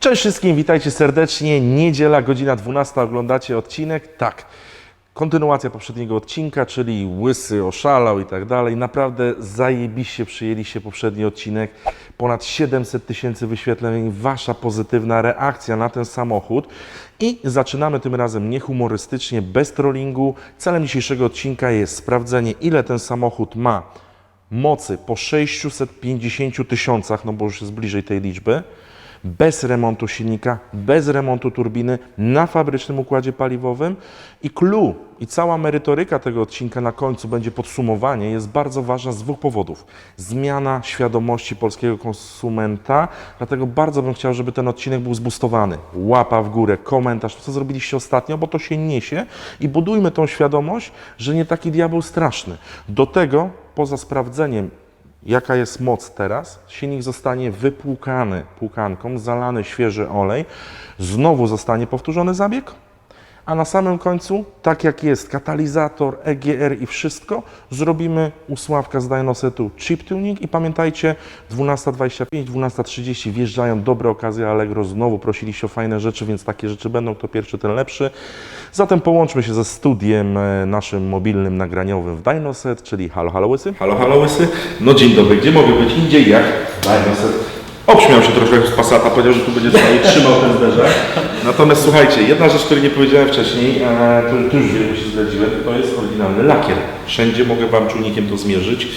Cześć wszystkim, witajcie serdecznie. Niedziela, godzina 12, oglądacie odcinek. Tak, kontynuacja poprzedniego odcinka, czyli Łysy oszalał i tak dalej. Naprawdę zajebiście przyjęliście poprzedni odcinek. Ponad 700 tysięcy wyświetleń, wasza pozytywna reakcja na ten samochód. I zaczynamy tym razem niehumorystycznie, bez trollingu. Celem dzisiejszego odcinka jest sprawdzenie, ile ten samochód ma mocy po 650 tysiącach, no bo już jest bliżej tej liczby, bez remontu silnika, bez remontu turbiny, na fabrycznym układzie paliwowym. I clue i cała merytoryka tego odcinka na końcu będzie podsumowanie, jest bardzo ważna z dwóch powodów. Zmiana świadomości polskiego konsumenta, dlatego bardzo bym chciał, żeby ten odcinek był zbustowany. Łapa w górę, komentarz, co zrobiliście ostatnio, bo to się niesie i budujmy tą świadomość, że nie taki diabeł straszny. Do tego, poza sprawdzeniem jaka jest moc teraz. Silnik zostanie wypłukany płukanką, zalany świeży olej, znowu zostanie powtórzony zabieg, a na samym końcu, tak jak jest katalizator, EGR i wszystko, zrobimy u Sławka z Dynosetu chip tuning i pamiętajcie, 12.25, 12.30 wjeżdżają dobre okazje Allegro, znowu prosiliście o fajne rzeczy, więc takie rzeczy będą, kto pierwszy, ten lepszy. Zatem połączmy się ze studiem e, naszym mobilnym, nagraniowym w Dynoset, czyli Halo Halo Łysy. Halo Halo Łysy. No dzień dobry, gdzie mogę być indziej jak Dynoset? Obśmiał się trochę z Passata, powiedział, że tu będzie trzymał ten zderzak. Natomiast słuchajcie, jedna rzecz, której nie powiedziałem wcześniej, e, to, to już wielu się zdradziłem, to jest oryginalny lakier. Wszędzie mogę Wam czujnikiem to zmierzyć.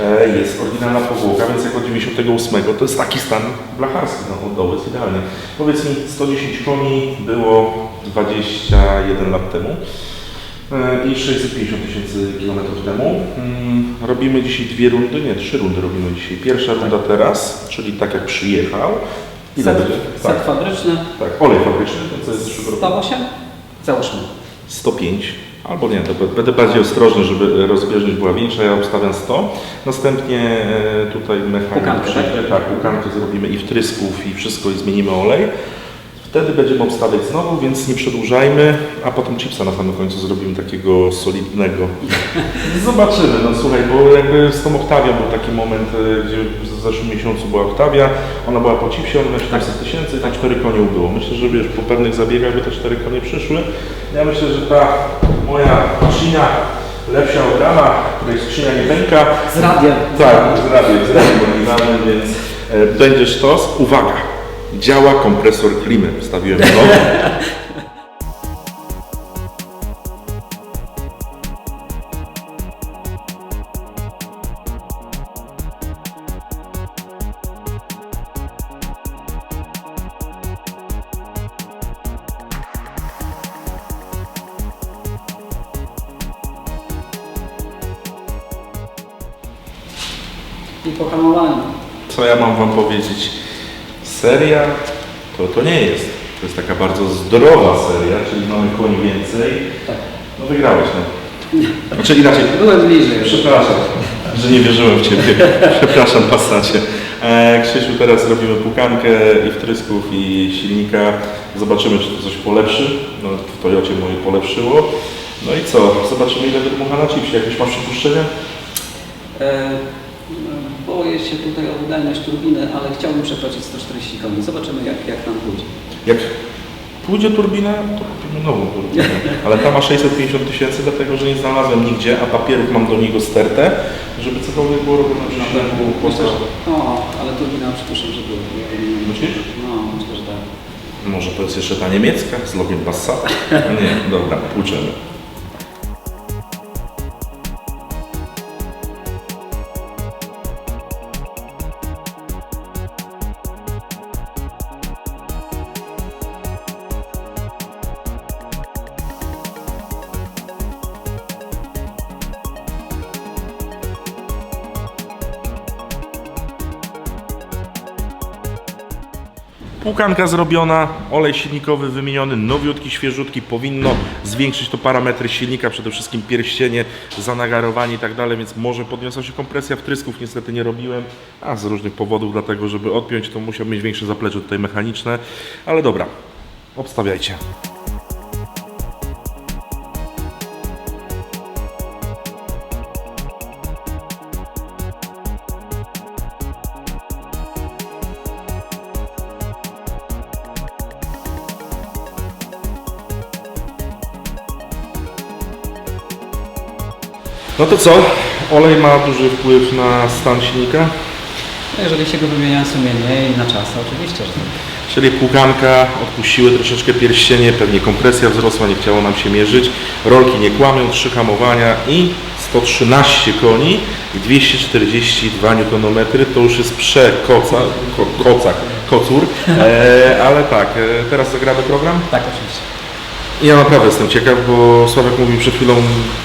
E, jest oryginalna powłoka, więc jak od 98 to jest taki stan blacharski, no oddoły jest idealny. Powiedz mi, 110 koni było 21 lat temu i 650 tysięcy kilometrów temu. Mm, Robimy dzisiaj dwie rundy, nie, trzy rundy robimy dzisiaj. Pierwsza runda teraz, czyli tak jak przyjechał. Ile Set, będzie? set Tak, fabryczny tak, olej fabryczny, to co jest z zeszłego roku. 108? Załóżmy. 105, albo nie, to będę bardziej ostrożny, żeby rozbieżność była większa, ja obstawiam 100. Następnie e, tutaj mechanik tak? tak, pukankę zrobimy i wtrysków i wszystko i zmienimy olej. Wtedy będziemy obstawiać znowu, więc nie przedłużajmy, a potem chipsa na samym końcu zrobimy takiego solidnego. Zobaczymy, no słuchaj, bo jakby z tą Octavią był taki moment, e, gdzie w zeszłym miesiącu była Octavia, ona była po chipsie, ona miała 700 tysięcy i tam 4 konie ubyło. Myślę, że wiesz, po pewnych zabiegach by te 4 konie przyszły. Ja myślę, że ta moja skrzynia lepsza od rana, której skrzynia nie pęka. Z radiem. Tak, z radiem, z radiem więc e, będzie sztos. Uwaga, działa kompresor klimy. Wstawiłem nowy. I po hamowaniu. Co ja mam wam powiedzieć? Seria to to nie jest. To jest taka bardzo zdrowa seria, czyli mamy koni więcej. Tak. No wygrałeś, no. Znaczy inaczej, Byłem bliżej. Przepraszam, że nie wierzyłem w Ciebie. Przepraszam, Passacie. E, Krzysiu, teraz robimy pukankę i wtrysków i silnika. Zobaczymy, czy to coś polepszy. No, w Toyocie moje polepszyło. No i co? Zobaczymy, ile wydmucha na chipsie. Jakieś masz przypuszczenia? E, boję się tutaj o wydajność turbiny, ale chciałbym przekroczyć 140 koni. Zobaczymy jak, jak nam pójdzie. Jak pójdzie turbina, to kupimy nową turbinę. Ale ta ma 650 tysięcy, dlatego że nie znalazłem nigdzie, a papierów mam do niego stertę, żeby cokolwiek było robione przy śniegu, Myślę, że, o, ale turbina przypuszczam, że była. Myślisz? No, myślę, że tak. Może to jest jeszcze ta niemiecka z logiem Passata? Nie, dobra, płuczemy. Płukanka zrobiona, olej silnikowy wymieniony, nowiutki, świeżutki, powinno zwiększyć to parametry silnika, przede wszystkim pierścienie, zanagarowanie i tak dalej, więc może podniosła się kompresja. Wtrysków, niestety nie robiłem, a z różnych powodów, dlatego żeby odpiąć to musiał mieć większe zaplecze tutaj mechaniczne, ale dobra, obstawiajcie. No to co? Olej ma duży wpływ na stan silnika, No jeżeli się go wymienia sumiennie i na czas, to oczywiście, że tak. czyli płukanka, odpuściły troszeczkę pierścienie, pewnie kompresja wzrosła, nie chciało nam się mierzyć, rolki nie kłamią, trzy hamowania i 113 koni i 242 Nm, to już jest przekoca, ko, kocak, kocur, e, ale tak, e, teraz zagramy program. Tak, oczywiście. Ja naprawdę jestem ciekaw, bo Sławek mówił przed chwilą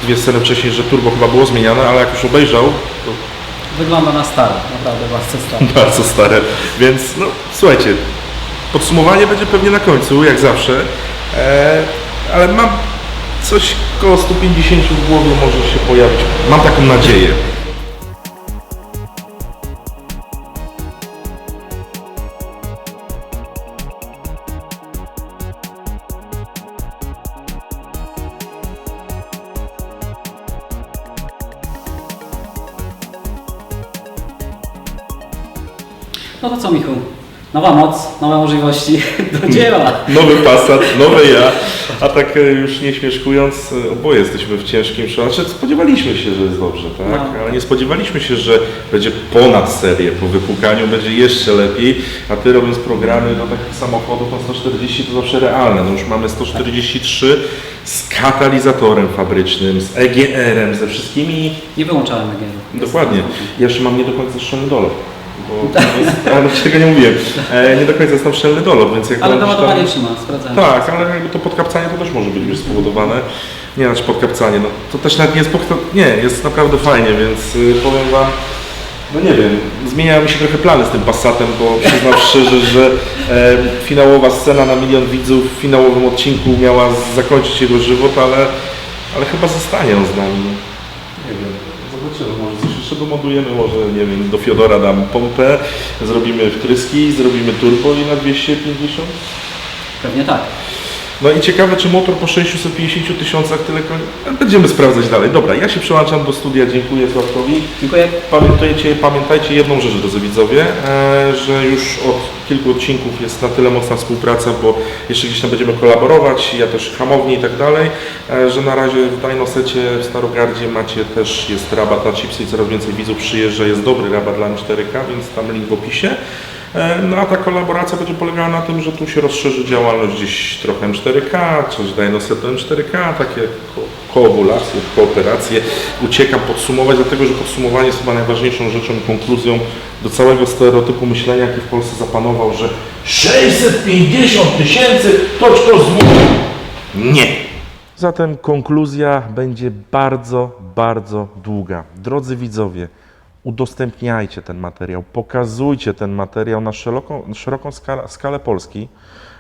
dwie sceny wcześniej, że turbo chyba było zmieniane, ale jak już obejrzał, to Wygląda na staro, naprawdę bardzo staro. bardzo stare, więc no słuchajcie, podsumowanie będzie pewnie na końcu, jak zawsze, e, ale mam coś koło 150 w głowie może się pojawić, mam taką nadzieję. No to co Michu? Nowa moc, nowe możliwości, do dzieła. Nowy Passat, nowy ja, a tak e, już nie śmieszkując, e, oboje jesteśmy w ciężkim szoku. Znaczy spodziewaliśmy się, że jest dobrze, tak? No. Ale nie spodziewaliśmy się, że będzie ponad serię po wypłukaniu, będzie jeszcze lepiej, a Ty robiąc programy do takich samochodów na 140 to zawsze realne. No już mamy 143 z katalizatorem fabrycznym, z EGR-em, ze wszystkimi Nie wyłączałem EGR. Dokładnie. Ja jeszcze mam nie do końca dolot. Bo jest, ale tego nie mówiłem. E, nie do końca jest tam szczelny dolot, więc jak Ale on gdzieś tam- doładowanie trzyma, sprawdzałem. Tak, ale jakby to podkapcanie to też może być już spowodowane. Nie, znaczy podkapcanie, no to też nawet nie jest podkap... Nie, jest naprawdę fajnie, więc y, powiem Wam, no nie wiem, zmieniają mi się trochę plany z tym Passatem, bo przyznam szczerze, że e, finałowa scena na milion widzów w finałowym odcinku miała zakończyć jego żywot, ale, ale chyba zostanie on z nami. Może domodujemy, może nie wiem, do Fiodora dam pompę, zrobimy wtryski, zrobimy turbo i na 250. Pewnie tak. No i ciekawe, czy motor po 650 tysiącach tyle koni... Będziemy sprawdzać dalej. Dobra, ja się przełączam do studia, dziękuję Sławkowi. Dziękuję. Pamiętajcie, pamiętajcie jedną rzecz, drodzy widzowie, e, że już od kilku odcinków jest na tyle mocna współpraca, bo jeszcze gdzieś tam będziemy kolaborować, ja też hamownie i tak dalej, e, że na razie w Dynasecie w Starogardzie macie też, jest rabat na chipsy i coraz więcej widzów przyjeżdża, jest dobry rabat dla M4K, więc tam link w opisie. E, No a ta kolaboracja będzie polegała na tym, że tu się rozszerzy działalność gdzieś trochę M4K, coś Dynaset do M4K, takie ko- koobulacje, kooperacje. Uciekam podsumować, dlatego że podsumowanie jest chyba najważniejszą rzeczą konkluzją do całego stereotypu myślenia, jaki w Polsce zapanował, że 650 tysięcy to kto zmusił. Nie. Zatem konkluzja będzie bardzo, bardzo długa. Drodzy widzowie, udostępniajcie ten materiał, pokazujcie ten materiał na szeroką, szeroką skalę, skalę Polski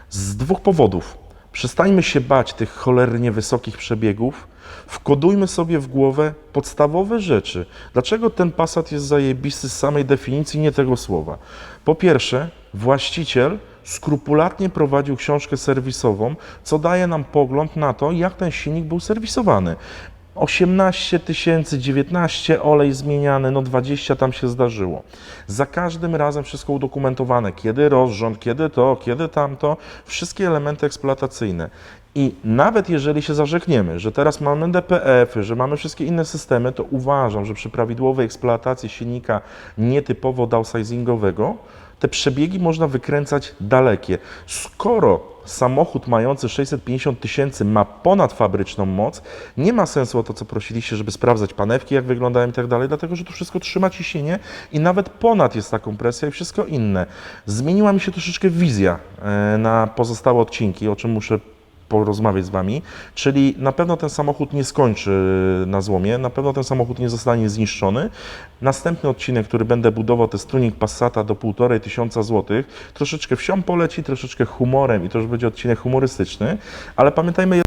z dwóch powodów. Przestańmy się bać tych cholernie wysokich przebiegów, wkodujmy sobie w głowę podstawowe rzeczy. Dlaczego ten Passat jest zajebisty z samej definicji, nie tego słowa? Po pierwsze, właściciel skrupulatnie prowadził książkę serwisową, co daje nam pogląd na to, jak ten silnik był serwisowany. 18 tysięcy, 19 olej zmieniany, no 20 tam się zdarzyło. Za każdym razem wszystko udokumentowane, kiedy rozrząd, kiedy to, kiedy tamto, wszystkie elementy eksploatacyjne. I nawet jeżeli się zarzekniemy, że teraz mamy DPF-y, że mamy wszystkie inne systemy, to uważam, że przy prawidłowej eksploatacji silnika nietypowo downsizingowego, te przebiegi można wykręcać dalekie. Skoro samochód mający 650 tysięcy ma ponadfabryczną moc, nie ma sensu o to, co prosiliście, żeby sprawdzać panewki, jak wyglądają i tak dalej, dlatego że tu wszystko trzyma ciśnienie i nawet ponad jest ta kompresja i wszystko inne. Zmieniła mi się troszeczkę wizja e, na pozostałe odcinki, o czym muszę porozmawiać z Wami, czyli na pewno ten samochód nie skończy na złomie, na pewno ten samochód nie zostanie zniszczony. Następny odcinek, który będę budował, to jest tuning Passata do 1,5 tysiąca złotych. Troszeczkę wsią poleci, troszeczkę humorem i to już będzie odcinek humorystyczny, ale pamiętajmy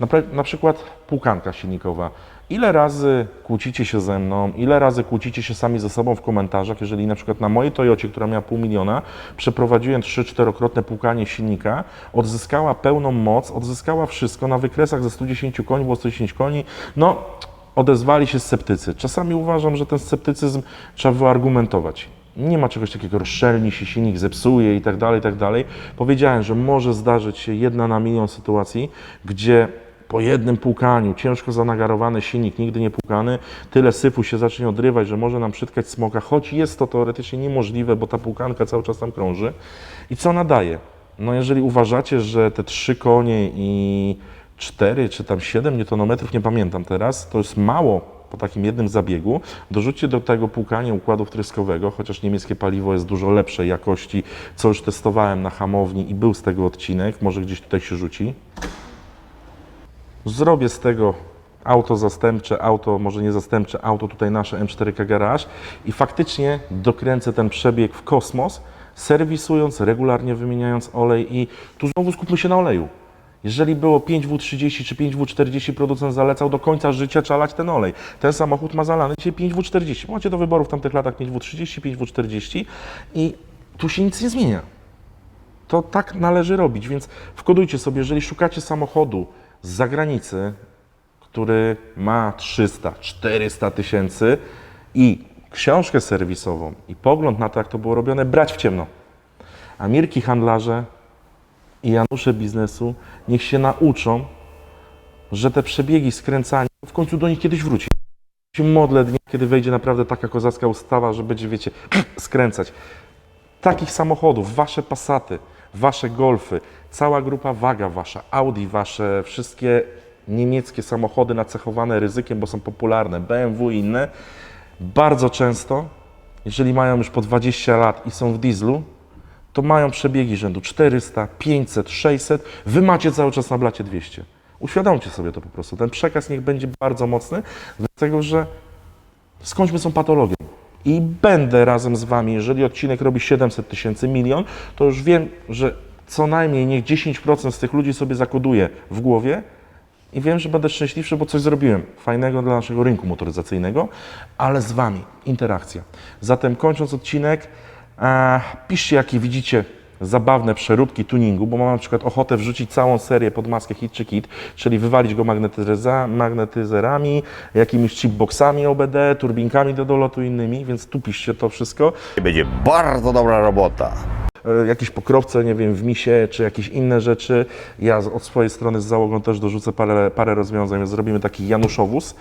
na, na przykład płukanka silnikowa. Ile razy kłócicie się ze mną, ile razy kłócicie się sami ze sobą w komentarzach, jeżeli na przykład na mojej Toyocie, która miała pół miliona, przeprowadziłem 3-4-krotne płukanie silnika, odzyskała pełną moc, odzyskała wszystko, na wykresach ze 110 koni było 110 koni, no odezwali się sceptycy. Czasami uważam, że ten sceptycyzm trzeba wyargumentować. Nie ma czegoś takiego, rozszczelni się, silnik zepsuje i tak dalej, i tak dalej. Powiedziałem, że może zdarzyć się jedna na milion sytuacji, gdzie po jednym płukaniu, ciężko zanagarowany silnik, nigdy nie płukany, tyle syfu się zacznie odrywać, że może nam przytkać smoka, choć jest to teoretycznie niemożliwe, bo ta płukanka cały czas tam krąży. I co ona daje? No jeżeli uważacie, że te trzy konie i 4 czy tam 7 Nm, nie pamiętam teraz, to jest mało po takim jednym zabiegu. Dorzućcie do tego płukanie układu wtryskowego, chociaż niemieckie paliwo jest dużo lepszej jakości, co już testowałem na hamowni i był z tego odcinek, może gdzieś tutaj się rzuci. Zrobię z tego auto zastępcze, auto, może nie zastępcze, auto tutaj nasze M4K Garage i faktycznie dokręcę ten przebieg w kosmos, serwisując, regularnie wymieniając olej i tu znowu skupmy się na oleju. Jeżeli było 5W30 czy 5W40 producent zalecał do końca życia czalać ten olej. Ten samochód ma zalany dzisiaj 5W40. Macie do wyboru w tamtych latach 5W30, 5W40 i tu się nic nie zmienia. To tak należy robić, więc wkodujcie sobie, jeżeli szukacie samochodu z zagranicy, który ma 300, 400 tysięcy i książkę serwisową i pogląd na to, jak to było robione, brać w ciemno. A Mirki handlarze i Janusze biznesu niech się nauczą, że te przebiegi skręcania w końcu do nich kiedyś wróci. Się modlę dnia, kiedy wejdzie naprawdę taka kozacka ustawa, że będzie, wiecie, skręcać. Takich samochodów, wasze Passaty, wasze Golfy, cała grupa Waga wasza, Audi wasze, wszystkie niemieckie samochody nacechowane ryzykiem, bo są popularne, BMW i inne, bardzo często, jeżeli mają już po 20 lat i są w dieslu, to mają przebiegi rzędu 400, 500, 600, wy macie cały czas na blacie 200. Uświadomcie sobie to po prostu. Ten przekaz niech będzie bardzo mocny, dlatego że skończmy są patologią. I będę razem z Wami, jeżeli odcinek robi 700 tysięcy, milion, to już wiem, że co najmniej niech 10% z tych ludzi sobie zakoduje w głowie i wiem, że będę szczęśliwszy, bo coś zrobiłem fajnego dla naszego rynku motoryzacyjnego, ale z Wami interakcja. Zatem kończąc odcinek, e, piszcie jakie widzicie zabawne przeróbki tuningu, bo mam na przykład ochotę wrzucić całą serię pod maskę hit czy kit, czyli wywalić go magnetyza, magnetyzerami, jakimiś chipboxami OBD, turbinkami do dolotu innymi, więc tu piszcie to wszystko. Będzie bardzo dobra robota. E, jakieś pokrowce, nie wiem, w misie, czy jakieś inne rzeczy. Ja od swojej strony z załogą też dorzucę parę, parę rozwiązań, więc zrobimy taki Januszowóz,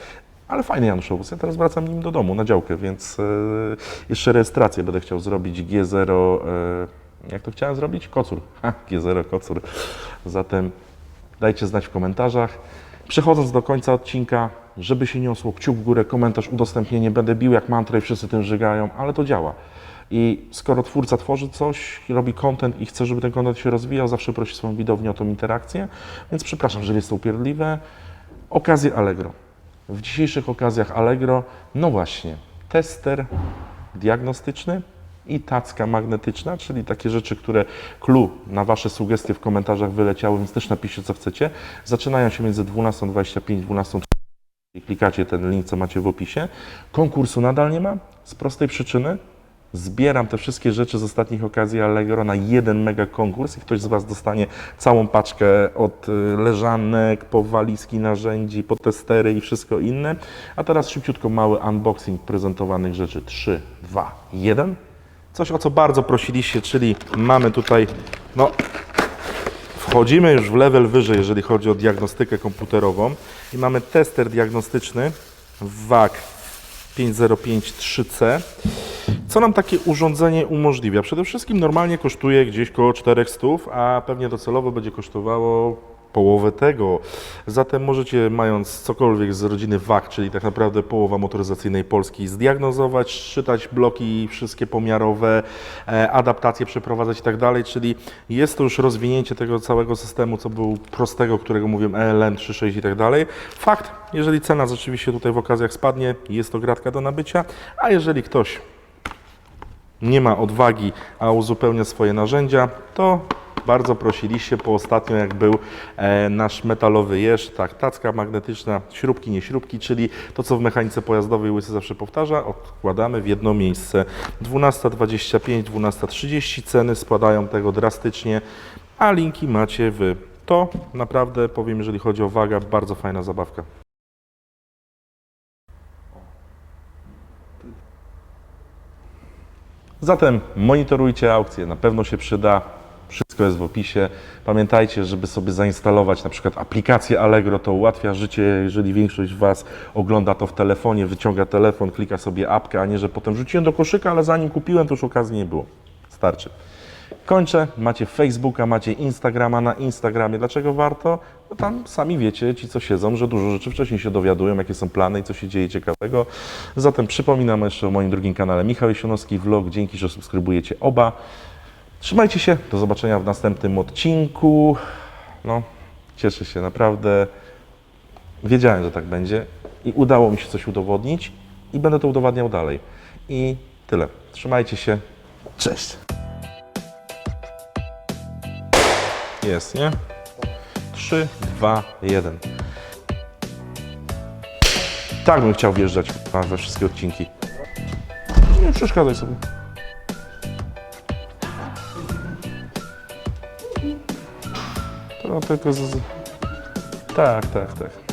ale fajny Januszowóz. Ja teraz wracam nim do domu, na działkę, więc e, jeszcze rejestrację będę chciał zrobić G0, e, jak to chciałem zrobić? Kocur. Ha, G0 Kocur. Zatem dajcie znać w komentarzach. Przechodząc do końca odcinka, żeby się niosło, kciuk w górę, komentarz, udostępnienie, będę bił jak mantrę i wszyscy tym żygają, ale to działa. I skoro twórca tworzy coś, robi content i chce, żeby ten content się rozwijał, zawsze prosi swoją widownię o tą interakcję, więc przepraszam, że jest to upierdliwe. Okazje Allegro. W dzisiejszych okazjach Allegro, no właśnie, tester diagnostyczny i tacka magnetyczna, czyli takie rzeczy, które clue na Wasze sugestie w komentarzach wyleciały, więc też napiszcie, co chcecie. Zaczynają się między 12.25 i 12.30 i klikacie ten link, co macie w opisie. Konkursu nadal nie ma, z prostej przyczyny. Zbieram te wszystkie rzeczy z ostatnich okazji Allegro na jeden mega konkurs i ktoś z Was dostanie całą paczkę od y, leżanek, po walizki narzędzi, po testery i wszystko inne. A teraz szybciutko mały unboxing prezentowanych rzeczy. 3, 2, 1. Coś, o co bardzo prosiliście, czyli mamy tutaj, no, Wchodzimy już w level wyżej, jeżeli chodzi o diagnostykę komputerową i mamy tester diagnostyczny WAG 5053C. Co nam takie urządzenie umożliwia? Przede wszystkim normalnie kosztuje gdzieś koło 400, a pewnie docelowo będzie kosztowało połowę tego. Zatem możecie, mając cokolwiek z rodziny WAG, czyli tak naprawdę połowa motoryzacyjnej Polski, zdiagnozować, czytać bloki wszystkie pomiarowe, e, adaptacje przeprowadzać i tak dalej, czyli jest to już rozwinięcie tego całego systemu, co był prostego, którego mówiłem ELN 3.6 i tak dalej. Fakt, jeżeli cena rzeczywiście tutaj w okazjach spadnie, jest to gratka do nabycia, a jeżeli ktoś nie ma odwagi, a uzupełnia swoje narzędzia, to bardzo prosiliście po ostatnio, jak był e, nasz metalowy jeż, tak, tacka magnetyczna, śrubki, nie śrubki, czyli to, co w mechanice pojazdowej Łysy zawsze powtarza, odkładamy w jedno miejsce. 12.25, 12.30 ceny spadają tego drastycznie, a linki macie w to naprawdę, powiem, jeżeli chodzi o wagę, bardzo fajna zabawka. Zatem monitorujcie aukcję, na pewno się przyda. Wszystko jest w opisie. Pamiętajcie, żeby sobie zainstalować na przykład aplikację Allegro, to ułatwia życie, jeżeli większość Was ogląda to w telefonie, wyciąga telefon, klika sobie apkę, a nie, że potem rzuciłem do koszyka, ale zanim kupiłem, to już okazji nie było. Starczy. Kończę. Macie Facebooka, macie Instagrama na Instagramie. Dlaczego warto? No tam sami wiecie, ci co siedzą, że dużo rzeczy wcześniej się dowiadują, jakie są plany i co się dzieje ciekawego. Zatem przypominam jeszcze o moim drugim kanale Michał Jesionowski Vlog. Dzięki, że subskrybujecie oba. Trzymajcie się. Do zobaczenia w następnym odcinku. No, cieszę się naprawdę. Wiedziałem, że tak będzie i udało mi się coś udowodnić i będę to udowadniał dalej. I tyle. Trzymajcie się. Cześć. Jest, nie? 3, 2, 1. Tak bym chciał wjeżdżać we wszystkie odcinki. Nie przeszkadzaj sobie. To tylko z... Tak, tak, tak.